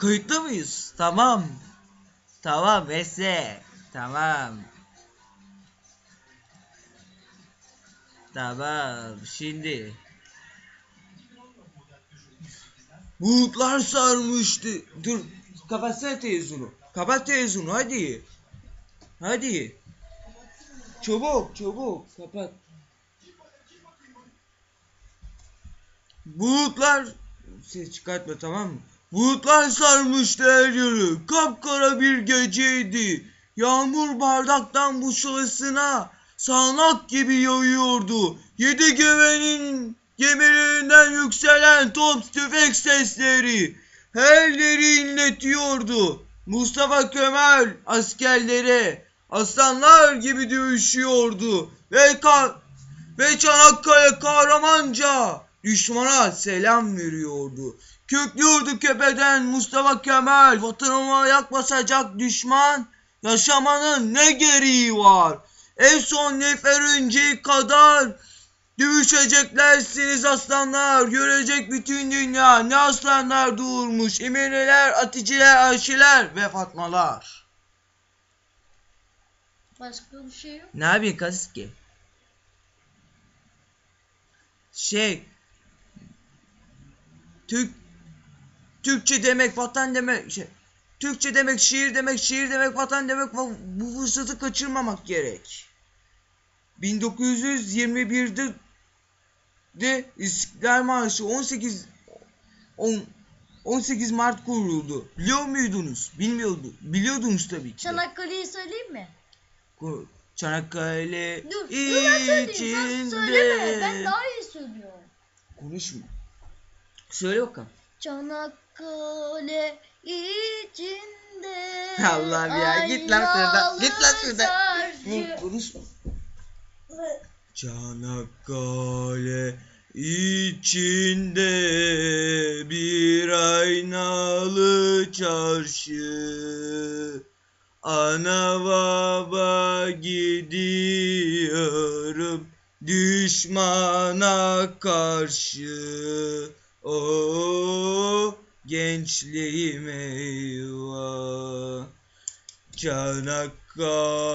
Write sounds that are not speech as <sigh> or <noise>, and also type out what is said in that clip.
Kayıtlı mıyız? Tamam. Tamam Mesle. Tamam. Tamam şimdi. Bulutlar sarmıştı. Dur kapatsana televizyonu. Kapat televizyonu hadi. Hadi. Çabuk çabuk kapat. Bulutlar ses çıkartma tamam mı? Bulutlar sarmıştı her yeri. Kapkara bir geceydi. Yağmur bardaktan buşlasına sağanak gibi yağıyordu. Yedi gevenin gemilerinden yükselen top tüfek sesleri her yeri inletiyordu. Mustafa Kemal askerlere aslanlar gibi dövüşüyordu ve ka ve Çanakkale kahramanca düşmana selam veriyordu. Köklüyordu köpeden Mustafa Kemal vatanıma yaklaşacak düşman yaşamanın ne gereği var? En son neferince kadar dövüşeceklersiniz aslanlar görecek bütün dünya ne aslanlar doğurmuş emineler aticiler ayşeler ve fatmalar. Başka bir şey yok. Ne yapayım Kaski? Şey Türk Türkçe demek vatan demek şey Türkçe demek şiir demek şiir demek vatan demek bu fırsatı kaçırmamak gerek. 1921'de de İstiklal Marşı 18 10 18 Mart kuruldu. Biliyor muydunuz? Bilmiyordu. Biliyordunuz tabii ki. Çanakkale'yi söyleyeyim mi? Çanakkale Dur, dur ben söyleyeyim. Sen söyleme. Ben daha iyi söylüyorum. Konuşma. Söyle bakalım. Çanakkale içinde <laughs> Allah'ım ya, git lan şuradan, git lan şuradan. sarcı. Konuşma. Çanakkale içinde bir aynalı çarşı Ana baba gidiyorum düşmana karşı O gençliğim eyvah. Çanakkale